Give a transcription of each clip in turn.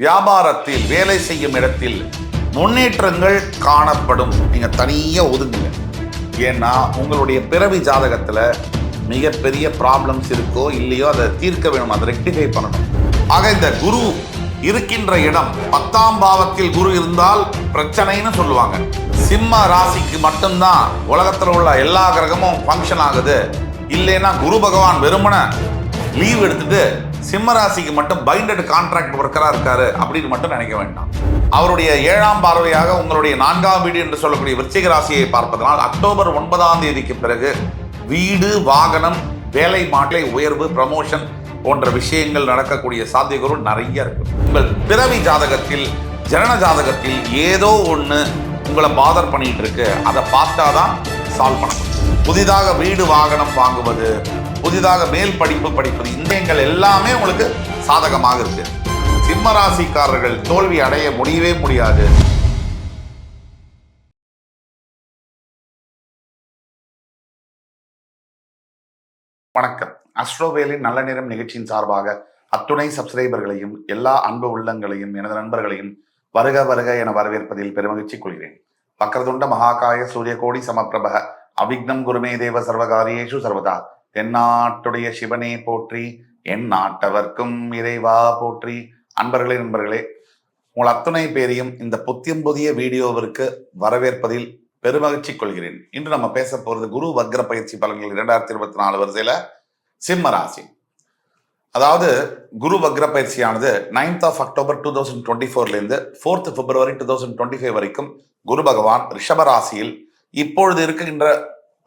வியாபாரத்தில் வேலை செய்யும் இடத்தில் முன்னேற்றங்கள் காணப்படும். நீங்க தனியா ஒதுங்குங்க. ஏன்னா உங்களுடைய பிறவி ஜாதகத்துல மிகப்பெரிய ப்ராப்ளம்ஸ் இருக்கோ இல்லையோ அதை தீர்க்க வேணும் அதை ரெக்டிஃபை பண்ணணும். ஆக இந்த குரு இருக்கின்ற இடம் பத்தாம் பாவத்தில் குரு இருந்தால் பிரச்சனைன்னு சொல்லுவாங்க. சிம்ம ராசிக்கு மட்டும்தான். உலகத்தில் உள்ள எல்லா கிரகமும் ஃபங்க்ஷன் ஆகுது. இல்லைன்னா குரு பகவான் வெறுமன லீவ் எடுத்துட்டு சிம்மராசிக்கு மட்டும் பைண்டட் கான்ட்ராக்ட் ஒர்க்கராக இருக்காரு அப்படின்னு மட்டும் நினைக்க வேண்டாம். அவருடைய ஏழாம் பார்வையாக உங்களுடைய நான்காம் வீடு என்று சொல்லக்கூடிய விருச்சிக ராசியை பார்ப்பதனால் அக்டோபர் ஒன்பதாம் தேதிக்கு பிறகு வீடு வாகனம் வேலை மாட்டை உயர்வு ப்ரமோஷன் போன்ற விஷயங்கள் நடக்கக்கூடிய சாத்தியக்கூறு நிறைய இருக்கு. உங்கள் பிறவி ஜாதகத்தில் ஜனன ஜாதகத்தில் ஏதோ ஒன்று உங்களை பாதர் பண்ணிட்டு இருக்கு. அதை பார்த்தாதான் சால்வ் பண்ணணும் புதிதாக வீடு வாகனம் வாங்குவது புதிதாக மேல் படிப்பு படிப்பது. இந்தியங்கள் எல்லாமே உங்களுக்கு சாதகமாக இருக்கு. சிம்ம ராசிக்காரர்கள் தோல்வி அடைய முடியவே முடியாது. வணக்கம். அஸ்ட்ரோவேலின் நல்ல நேரம் நிகழ்ச்சியின் சார்பாக அத்துணை சப்ஸ்கிரைபர்களையும் எல்லா அன்பு உள்ளங்களையும் எனது நண்பர்களையும் வருக வருக என வரவேற்பதில் பெருமகிழ்ச்சி கொள்கிறேன். வக்ரதுண்ட மகாகாய சூரியகோடி சமப்பிரபக அவிக்னம் குருமே தேவ சர்வகாரியேஷு சர்வதா. தென்னாட்டுடைய சிவனே போற்றி என் நாட்டவர்க்கும் இறைவா போற்றி. அன்பர்களே நண்பர்களே உங்கள் அத்துணை பேரையும் இந்த புத்தியம் புதிய வீடியோவிற்கு வரவேற்பதில் பெருமகிழ்ச்சி கொள்கிறேன். இன்று நம்ம பேச போகிறது குரு வக்ர பயிற்சி பலன்கள் இரண்டாயிரத்தி இருபத்தி நாலு வரிசையில் சிம்ம ராசி. அதாவது குரு வக்ர பயிற்சியானது ninth of October two thousand twenty ஃபோர்லேருந்து fourth February two thousand twenty five வரைக்கும் குரு பகவான் ரிஷபராசியில் இப்பொழுது இருக்கின்ற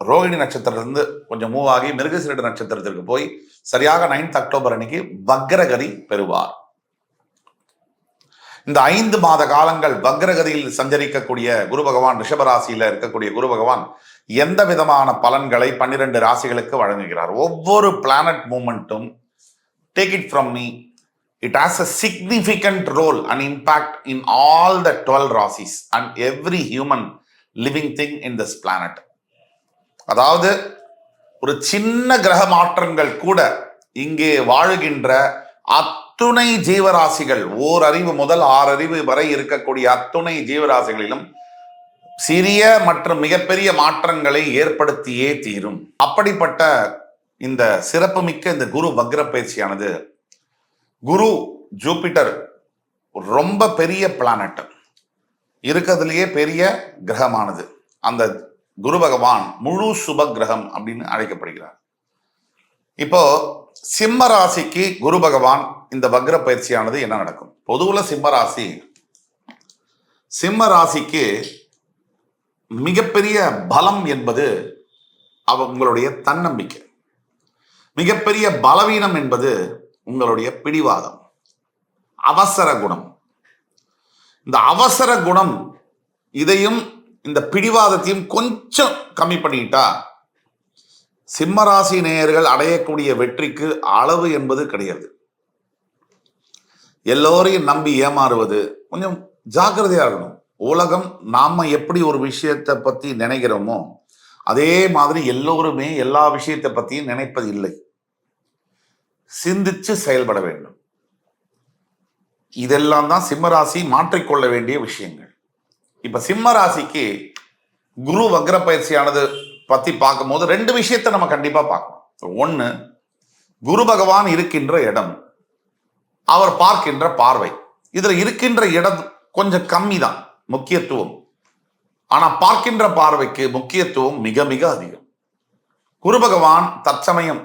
ரோகிணி நட்சத்திரத்திலிருந்து கொஞ்சம் மூவ் ஆகி மிருகசீரட நட்சத்திரத்திற்கு போய் சரியாக நைன்த் அக்டோபர் அன்னைக்கு வக்ரகதி பெறுவார். இந்த ஐந்து மாத காலங்கள் வக்ரகதியில் சஞ்சரிக்கக்கூடிய குரு பகவான் ரிஷபராசியில இருக்கக்கூடிய குரு பகவான் எந்த விதமான பலன்களை பன்னிரண்டு ராசிகளுக்கு வழங்குகிறார்? ஒவ்வொரு planet மூமெண்ட்டும் take it from me it has a significant role and impact in all the twelve rasis and every human living thing in this planet அதாவது ஒரு சின்ன கிரக மாற்றங்கள் கூட இங்கே வாழுகின்ற அத்துணை ஜீவராசிகள் ஓர் அறிவு முதல் ஆறு அறிவு வரை இருக்கக்கூடிய அத்துணை ஜீவராசிகளிலும் சிறிய மற்றும் மிகப்பெரிய மாற்றங்களை ஏற்படுத்தியே தீரும். அப்படிப்பட்ட இந்த சிறப்புமிக்க இந்த குரு வக்ர பயிற்சியானது குரு ஜூபிட்டர் ரொம்ப பெரிய பிளானட் இருக்கிறதுலேயே பெரிய கிரகமானது. அந்த குரு பகவான் முழு சுப கிரகம் அப்படின்னு அழைக்கப்படுகிறார். இப்போ சிம்ம ராசிக்கு குரு பகவான் இந்த வக்ர பயிற்சியானது என்ன நடக்கும்? பொதுவுல சிம்ம ராசி சிம்ம ராசிக்கு மிகப்பெரிய பலம் என்பது அவ உங்களுடைய தன்னம்பிக்கை. மிகப்பெரிய பலவீனம் என்பது உங்களுடைய பிடிவாதம் அவசர குணம். இந்த அவசர குணம் இதையும் இந்த பிடிவாதத்தையும் கொஞ்சம் கம்மி பண்ணிட்டா சிம்மராசி நேயர்கள் அடையக்கூடிய வெற்றிக்கு அளவு என்பது கிடையாது. எல்லோரையும் நம்பி ஏமாறுவது கொஞ்சம் ஜாக்கிரதையா இருக்கணும். உலகம் நாம எப்படி ஒரு விஷயத்தை பத்தி நினைக்கிறோமோ அதே மாதிரி எல்லோருமே எல்லா விஷயத்தை பத்தியும் நினைப்பது இல்லை. சிந்திச்சு செயல்பட வேண்டும். இதெல்லாம் தான் சிம்மராசி மாற்றிக்கொள்ள வேண்டிய விஷயங்கள். இப்ப சிம்ம ராசிக்கு குரு வக்ர பயிற்சியானது பத்தி பார்க்கும்போது ரெண்டு விஷயத்தை நம்ம கண்டிப்பா பார்க்கணும். ஒண்ணு குரு பகவான் இருக்கின்ற இடம் அவர் பார்க்கின்ற பார்வை. இதுல இருக்கின்ற இடம் கொஞ்சம் கம்மி தான் முக்கியத்துவம். ஆனா பார்க்கின்ற பார்வைக்கு முக்கியத்துவம் மிக மிக அதிகம். குரு பகவான் தற்சமயம்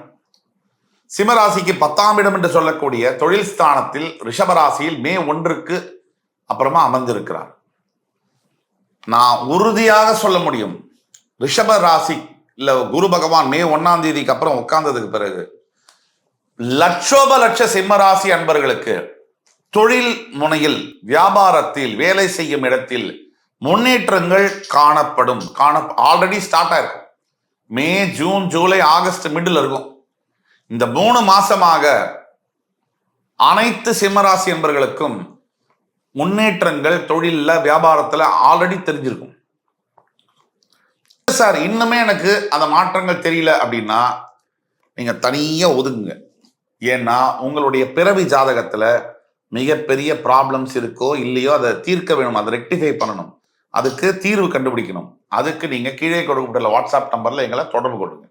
சிம்மராசிக்கு பத்தாம் இடம் என்று சொல்லக்கூடிய தொழில் ஸ்தானத்தில் ரிஷபராசியில் மே ஒன்றுக்கு அப்புறமா அமர்ந்திருக்கிறார். நான் உறுதியாக சொல்ல முடியும். ரிஷப ராசி இல்ல குரு பகவான் மே ஒன்னாம் தேதிக்கு அப்புறம் உட்கார்ந்ததுக்கு பிறகு லட்சோப லட்ச சிம்ம ராசி அன்பர்களுக்கு தொழில் முனையில் வியாபாரத்தில் வேலை செய்யும் இடத்தில் முன்னேற்றங்கள் காணப்படும். காண ஆல்ரெடி ஸ்டார்ட் ஆயிருக்கும் May June July August middle இருக்கும். இந்த மூணு மாசமாக அனைத்து சிம்மராசி என்பர்களுக்கும் முன்னேற்றங்கள் தொழிலில் வியாபாரத்தில் ஆல்ரெடி தெரிஞ்சிருக்கும். சார் இன்னுமே எனக்கு அந்த மாற்றங்கள் தெரியல அப்படின்னா நீங்கள் தனியாக ஒதுங்குங்க. ஏன்னா உங்களுடைய பிறவி ஜாதகத்தில் மிகப்பெரிய ப்ராப்ளம்ஸ் இருக்கோ இல்லையோ அதை தீர்க்க வேணும் அதை ரெக்டிஃபை பண்ணணும். அதுக்கு தீர்வு கண்டுபிடிக்கணும். அதுக்கு நீங்கள் கீழே கொடுக்கப்பட்டுள்ள வாட்ஸ்அப் நம்பரில் எங்களை தொடர்பு கொள்ளுங்க.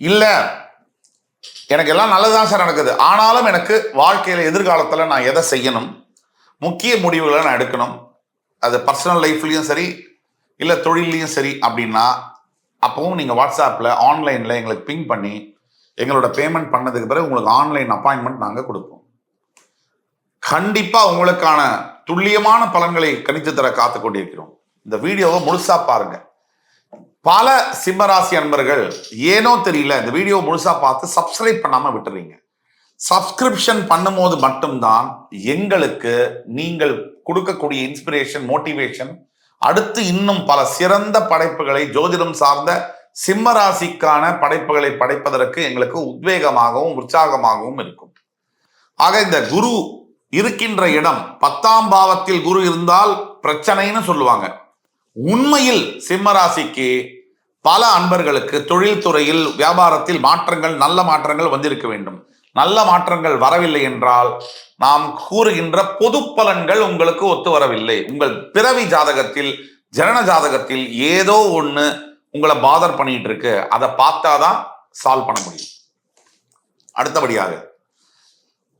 இல்லை எனக்கு எல்லாம் நல்லதுதான் சார் நடக்குது. ஆனாலும் எனக்கு வாழ்க்கையில் எதிர்காலத்தில் நான் எதை செய்யணும்? முக்கிய முடிவுகளை நான் எடுக்கணும். அது பர்சனல் லைஃப்லையும் சரி இல்லை தொழிலையும் சரி அப்படின்னா அப்பவும் நீங்கள் வாட்ஸ்அப்பில் ஆன்லைனில் எங்களுக்கு பிங் பண்ணி எங்களோட பேமெண்ட் பண்ணதுக்கு பிறகு உங்களுக்கு ஆன்லைன் அப்பாயின்மெண்ட் நாங்கள் கொடுப்போம். கண்டிப்பாக உங்களுக்கான துல்லியமான பலன்களை கணித்து தர காத்து கொண்டிருக்கிறோம். இந்த வீடியோவை முழுசா பாருங்க. பல சிம்மராசி அன்பர்கள் ஏனோ தெரியல இந்த வீடியோ முழுசா பார்த்து சப்ஸ்கிரைப் பண்ணாம விட்டுறீங்க. சப்ஸ்கிரிப்ஷன் பண்ணும்போது மட்டும்தான் எங்களுக்கு நீங்கள் கொடுக்கக்கூடிய இன்ஸ்பிரேஷன் மோட்டிவேஷன் அடுத்து இன்னும் பல சிறந்த படைப்புகளை ஜோதிடம் சார்ந்த சிம்ம ராசிக்கான படைப்புகளை படைப்பதற்கு எங்களுக்கு உத்வேகமாகவும் உற்சாகமாகவும் இருக்கும். ஆக இந்த குரு இருக்கின்ற இடம் பத்தாம் பாவத்தில் குரு இருந்தால் பிரச்சனைன்னு சொல்லுவாங்க. உண்மையில் சிம்ம ராசிக்கு பல அன்பர்களுக்கு தொழில்துறையில் வியாபாரத்தில் மாற்றங்கள் நல்ல மாற்றங்கள் வந்திருக்க வேண்டும். நல்ல மாற்றங்கள் வரவில்லை என்றால் நாம் கூறுகின்ற பொது பலன்கள் உங்களுக்கு ஒத்து வரவில்லை. உங்கள் பிறவி ஜாதகத்தில் ஜனன ஜாதகத்தில் ஏதோ ஒன்று உங்களை பாதர் பண்ணிட்டு இருக்கு அதை பார்த்தாதான் சால்வ் பண்ண முடியும். அடுத்தபடியாக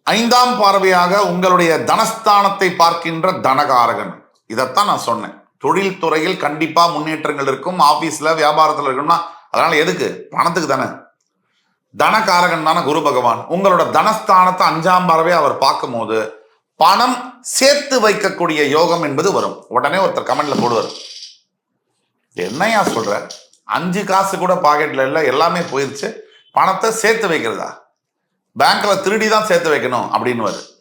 ஐந்தாம் பார்வையாக உங்களுடைய தனஸ்தானத்தை பார்க்கின்ற தனகாரகன். இதைத்தான் நான் சொன்னேன். தொழில் துறையில் கண்டிப்பா முன்னேற்றங்கள் இருக்கும் ஆபீஸ்ல வியாபாரத்தில் இருக்கும்னா அதனால எதுக்கு? பணத்துக்கு தானே. தனகாரகன் தானே குரு பகவான். உங்களோட தனஸ்தானத்தை அஞ்சாம் பறவை அவர் பார்க்கும்போது பணம் சேர்த்து வைக்கக்கூடிய யோகம் என்பது வரும். உடனே ஒருத்தர் கமெண்ட்ல போடுவார். என்னையா சொல்ற? அஞ்சு காசு கூட பாக்கெட்ல இல்ல எல்லாமே போயிருச்சு. பணத்தை சேர்த்து வைக்கிறதா? பேங்க்ல திருடி தான் சேர்த்து வைக்கணும் அப்படின்னு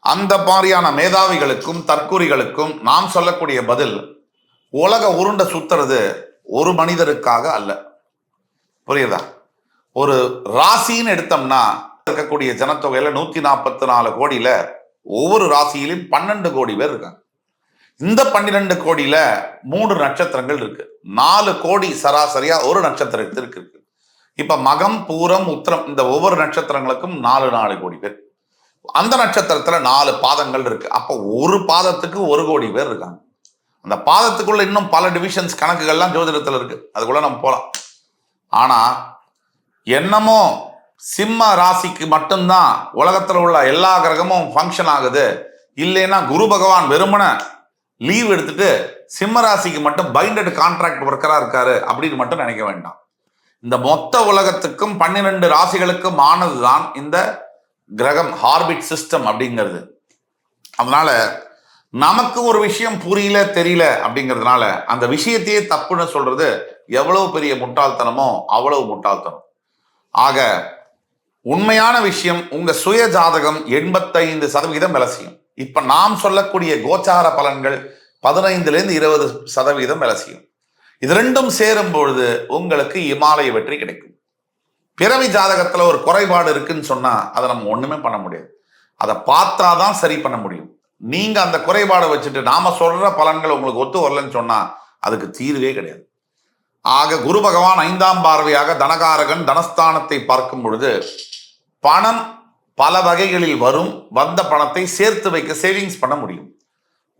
அந்த மாதிரியான மேதாவிகளுக்கும் தற்கூரிகளுக்கும் நாம் சொல்லக்கூடிய பதில் உலக உருண்டை சுத்துறது ஒரு மனிதருக்காக அல்ல. புரியுதா? ஒரு ராசின்னு எடுத்தோம்னா இருக்கக்கூடிய ஜனத்தொகையில நூத்தி நாற்பத்தி நாலு கோடியில ஒவ்வொரு ராசியிலும் பன்னெண்டு கோடி பேர் இருக்காங்க. இந்த பன்னிரெண்டு கோடியில மூன்று நட்சத்திரங்கள் இருக்கு. நாலு கோடி சராசரியா ஒரு நட்சத்திரத்திற்கு இருக்கு. இப்ப மகம் பூரம் உத்திரம் இந்த ஒவ்வொரு நட்சத்திரங்களுக்கும் நாலு நாலு கோடி பேர். அந்த நட்சத்திரத்துல நாலு பாதங்கள் இருக்கு. அப்ப ஒரு பாதத்துக்கு ஒரு கோடி பேர் இருக்காங்க. அந்த பாதத்துக்குள்ள இன்னும் பல டிவிஷன்ஸ் கணக்குகள்லாம் ஜோதிடத்துல இருக்கு. அதுக்குள்ள நம்ம போலாம். ஆனா என்னமோ சிம்ம ராசிக்கு மட்டும்தான் உலகத்தில் உள்ள எல்லா கிரகமும் ஃபங்க்ஷன் ஆகுது. இல்லைன்னா குரு பகவான் வெறுமன லீவ் எடுத்துட்டு சிம்ம ராசிக்கு மட்டும் பைண்டட் கான்ட்ராக்ட் ஒர்க்கராக இருக்காரு அப்படின்னு மட்டும் நினைக்க வேண்டாம். இந்த மொத்த உலகத்துக்கும் பன்னிரெண்டு ராசிகளுக்கும் ஆனதுதான் இந்த கிரகம் ஹார்பிட் சிஸ்டம் அப்படிங்கிறது. அதனால நமக்கு ஒரு விஷயம் புரியல தெரியல அப்படிங்கிறதுனால அந்த விஷயத்தையே தப்புன்னு சொல்றது எவ்வளவு பெரிய முட்டாள்தனமோ அவ்வளவு முட்டாள்தனம். ஆக உண்மையான விஷயம் உங்க சுய ஜாதகம் எண்பத்தைந்து சதவீதம் வேலை செய்யும் இப்ப நாம் சொல்லக்கூடிய கோச்சார பலன்கள் பதினைந்துல இருந்து இருபது சதவீதம் வேலை செய்யும் இது ரெண்டும் சேரும் பொழுது உங்களுக்கு இமாலய வெற்றி கிடைக்கும். பிறவி ஜாதகத்துல ஒரு குறைபாடு இருக்குன்னு சொன்னா அதை நம்ம ஒண்ணுமே பண்ண முடியாது. அதை பார்த்தா தான் சரி பண்ண முடியும். நீங்க அந்த குறைபாடை வச்சுட்டு நாம சொல்ற பலன்கள் உங்களுக்கு ஒத்து வரலன்னு சொன்னா அதுக்கு தீர்வே கிடையாது. ஆக குரு பகவான் ஐந்தாம் பார்வையாக தனகாரகன் தனஸ்தானத்தை பார்க்கும் பொழுது பணம் பல வகைகளில் வரும் வந்த பணத்தை சேர்த்து வைக்க சேவிங்ஸ் பண்ண முடியும்.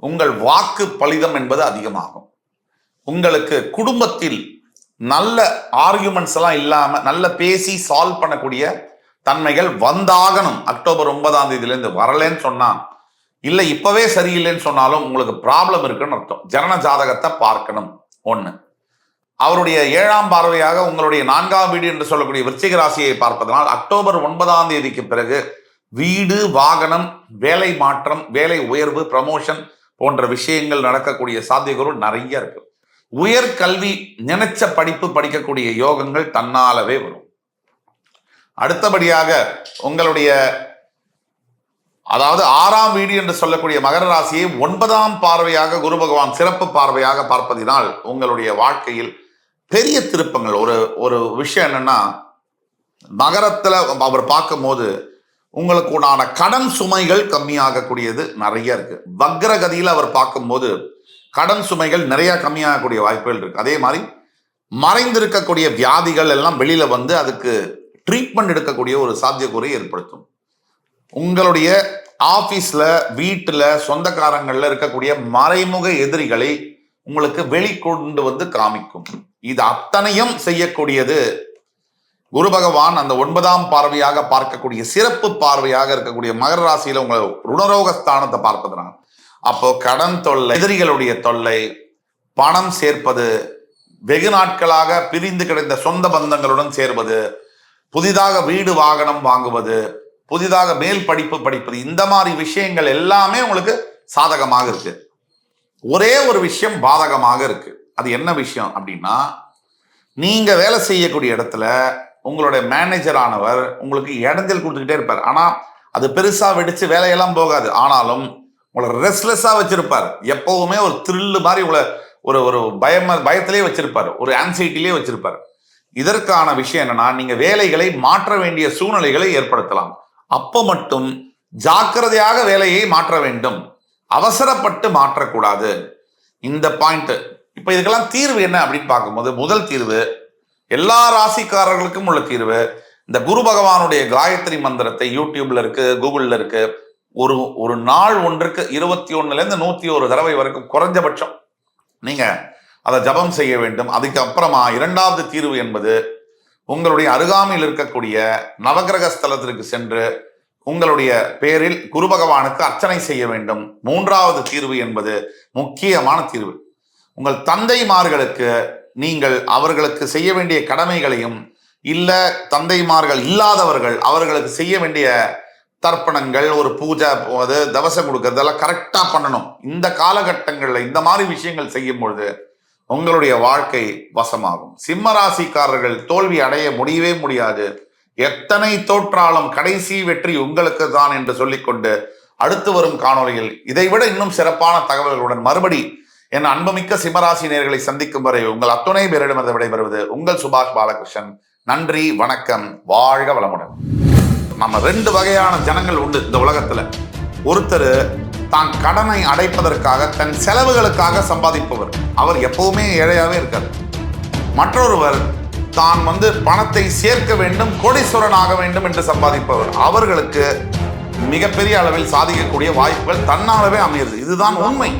உங்கள் வாக்கு பலிதம் என்பது அதிகமாகும். உங்களுக்கு குடும்பத்தில் நல்ல ஆர்குமெண்ட்ஸ் எல்லாம் இல்லாமல் நல்ல பேசி சால்வ் பண்ணக்கூடிய தன்மைகள் வந்தாகணும். அக்டோபர் ஒன்பதாம் தேதியிலேருந்து வரலன்னு சொன்னால் இல்லை இப்போவே சரியில்லைன்னு சொன்னாலும் உங்களுக்கு ப்ராப்ளம் இருக்குன்னு அர்த்தம். ஜனன ஜாதகத்தை பார்க்கணும். ஒன்று அவருடைய ஏழாம் பார்வையாக உங்களுடைய நான்காம் வீடு என்று சொல்லக்கூடிய விருச்சிக ராசியை பார்ப்பதனால் அக்டோபர் ஒன்பதாம் தேதிக்கு பிறகு வீடு வாகனம் வேலை மாற்றம் வேலை உயர்வு ப்ரமோஷன் போன்ற விஷயங்கள் நடக்கக்கூடிய சாத்தியக்கூறு நிறைய இருக்கு. உயர் கல்வி நினைச்ச படிப்பு படிக்கக்கூடிய யோகங்கள் தன்னாலவே வரும். அடுத்தபடியாக உங்களுடைய அதாவது ஆறாம் வீடு என்று சொல்லக்கூடிய மகர ராசியை ஒன்பதாம் பார்வையாக குரு பகவான் சிறப்பு பார்வையாக பார்ப்பதினால் உங்களுடைய வாழ்க்கையில் பெரிய திருப்பங்கள். ஒரு ஒரு விஷயம் என்னன்னா நகரத்தில் அவர் பார்க்கும்போது உங்களுக்கு உண்டான கடன் சுமைகள் கம்மியாகக்கூடியது நிறைய இருக்கு. வக்ரகதியில் அவர் பார்க்கும்போது கடன் சுமைகள் நிறைய கம்மியாகக்கூடிய வாய்ப்புகள் இருக்கு. அதே மாதிரி மறைந்திருக்கக்கூடிய வியாதிகள் எல்லாம் வெளியில வந்து அதுக்கு ட்ரீட்மெண்ட் எடுக்கக்கூடிய ஒரு சாத்தியக்கூறை ஏற்படுத்தும். உங்களுடைய ஆஃபீஸில் வீட்டில் சொந்தக்காரங்களில் இருக்கக்கூடிய மறைமுக எதிரிகளை உங்களுக்கு வெளிக்கொண்டு வந்து காமிக்கும். இது அத்தனையும் செய்யக்கூடியது குரு பகவான் அந்த ஒன்பதாம் பார்வையாக பார்க்கக்கூடிய சிறப்பு பார்வையாக இருக்கக்கூடிய மகர ராசியில உங்களை ருணரோக ஸ்தானத்தை பார்ப்பதுனா அப்போ கடன் தொல்லை எதிரிகளுடைய தொல்லை பணம் சேர்ப்பது வெகு நாட்களாக பிரிந்து கிடந்த சொந்த பந்தங்களுடன் சேர்வது புதிதாக வீடு வாகனம் வாங்குவது புதிதாக மேல் படிப்பு படிப்பது இந்த மாதிரி விஷயங்கள் எல்லாமே உங்களுக்கு சாதகமாக இருக்கு. ஒரே ஒரு விஷயம் பாதகமாக இருக்கு. அது என்ன விஷயம் அப்படின்னா நீங்க வேலை செய்யக்கூடிய இடத்துல உங்களுடைய மேனேஜர் ஆனவர் உங்களுக்கு இடைஞ்சல் கொடுத்துக்கிட்டே இருப்பார். ஆனா அது பெருசா வெடிச்சு வேலையெல்லாம் போகாது. ஆனாலும் உங்களை ரெஸ்ட்லெஸ்ஸா வச்சிருப்பார். எப்பவுமே ஒரு த்ரில்லு மாதிரி உங்களை ஒரு ஒரு பயம் பயத்திலே வச்சிருப்பார். ஒரு ஆன்சைட்டிலே வச்சிருப்பார். இதற்கான விஷயம் என்னன்னா நீங்க வேலைகளை மாற்ற வேண்டிய சூழ்நிலைகளை ஏற்படுத்தலாம். அப்போ மட்டும் ஜாக்கிரதையாக வேலையை மாற்ற வேண்டும். அவசரப்பட்டு மாற்றக்கூடாது. இந்த பாயிண்ட் இப்ப இதுக்கெல்லாம் தீர்வு என்ன அப்படின்னு பார்க்கும்போது முதல் தீர்வு எல்லா ராசிக்காரர்களுக்கும் உள்ள தீர்வு இந்த குரு பகவானுடைய காயத்ரி மந்திரத்தை யூடியூப்ல இருக்கு கூகுள்ல இருக்கு. ஒரு ஒரு நாள் ஒன்றுக்கு இருபத்தி ஒண்ணுல இருந்து நூத்தி ஒரு தடவை வரைக்கும் குறைஞ்சபட்சம். நீங்க அதை ஜபம் செய்ய வேண்டும். அதுக்கு அப்புறமா இரண்டாவது தீர்வு என்பது உங்களுடைய அருகாமையில் இருக்கக்கூடிய நவகிரக ஸ்தலத்திற்கு சென்று உங்களுடைய பேரில் குரு பகவானுக்கு அர்ச்சனை செய்ய வேண்டும். மூன்றாவது தீர்வு என்பது முக்கியமான தீர்வு. உங்கள் தந்தைமார்களுக்கு நீங்கள் அவர்களுக்கு செய்ய வேண்டிய கடமைகளையும் இல்ல தந்தைமார்கள் இல்லாதவர்கள் அவர்களுக்கு செய்ய வேண்டிய தர்ப்பணங்கள் ஒரு பூஜை அது தவசம் கொடுக்கறதெல்லாம் கரெக்டாக பண்ணணும். இந்த காலகட்டங்களில் இந்த மாதிரி விஷயங்கள் செய்யும் பொழுது உங்களுடைய வாழ்க்கை வசமாகும். சிம்ம ராசிக்காரர்கள் தோல்வி அடைய முடியவே முடியாது. எத்தனை தோற்றாலும் கடைசி வெற்றி உங்களுக்கு தான் என்று சொல்லிக்கொண்டு அடுத்து வரும் காணொளியில் இதைவிட இன்னும் சிறப்பான தகவல்களுடன் மறுபடி என் அன்புமிக்க சிம்மராசி நேர்களை சந்திக்கும் வரை உங்கள் அத்துணை பேரிடமிருந்து விடைபெறுவது உங்கள் சுபாஷ் பாலகிருஷ்ணன். நன்றி வணக்கம் வாழ்க வளமுடன். நம்ம ரெண்டு வகையான ஜனங்கள் உண்டு இந்த உலகத்துல. ஒருத்தர் தான் கடனை அடைப்பதற்காக தன் செலவுகளுக்காக சம்பாதிப்பவர். அவர் எப்பவுமே ஏழையாவே இருக்கார். மற்றொருவர் தான் வந்து பணத்தை சேர்க்க வேண்டும் கோடீஸ்வரன் ஆக வேண்டும் என்று சம்பாதிப்பவர். அவர்களுக்கு மிகப்பெரிய அளவில் சாதிக்கக்கூடிய வாய்ப்புகள் தன்னாலவே அமையுது. இதுதான் உண்மை.